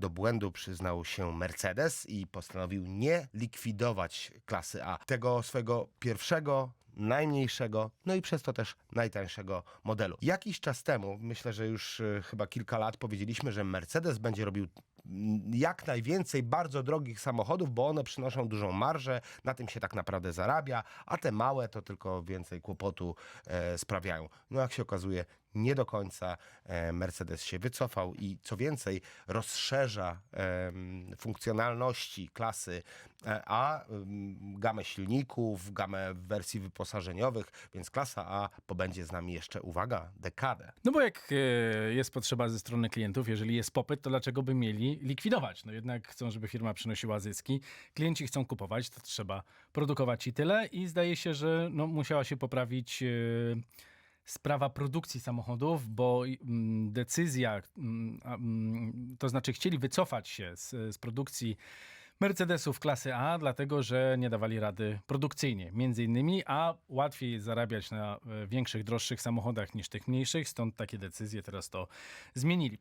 Do błędu przyznał się Mercedes i postanowił nie likwidować klasy A, tego swojego pierwszego najmniejszego, no i przez to też najtańszego modelu. Jakiś czas temu, myślę, że już e, chyba kilka lat, powiedzieliśmy, że Mercedes będzie robił mm, jak najwięcej bardzo drogich samochodów, bo one przynoszą dużą marżę, na tym się tak naprawdę zarabia, a te małe to tylko więcej kłopotu e, sprawiają. No jak się okazuje, nie do końca e, Mercedes się wycofał i co więcej, rozszerza em, funkcjonalności klasy e, A, gamę silników, gamę wersji wyposażeniowych, więc klasa A pobędzie z nami jeszcze, uwaga, dekadę. No bo jak e, jest potrzeba ze strony klientów, jeżeli jest popyt, to dlaczego by mieli likwidować? No jednak chcą, żeby firma przynosiła zyski. Klienci chcą kupować, to trzeba produkować i tyle. I zdaje się, że no, musiała się poprawić e, sprawa produkcji samochodów, bo mm, decyzja, mm, mm, to znaczy chcieli wycofać się z, z produkcji Mercedesów klasy A, dlatego że nie dawali rady produkcyjnie, między innymi, a łatwiej zarabiać na e, większych, droższych samochodach niż tych mniejszych, stąd takie decyzje teraz to zmienili.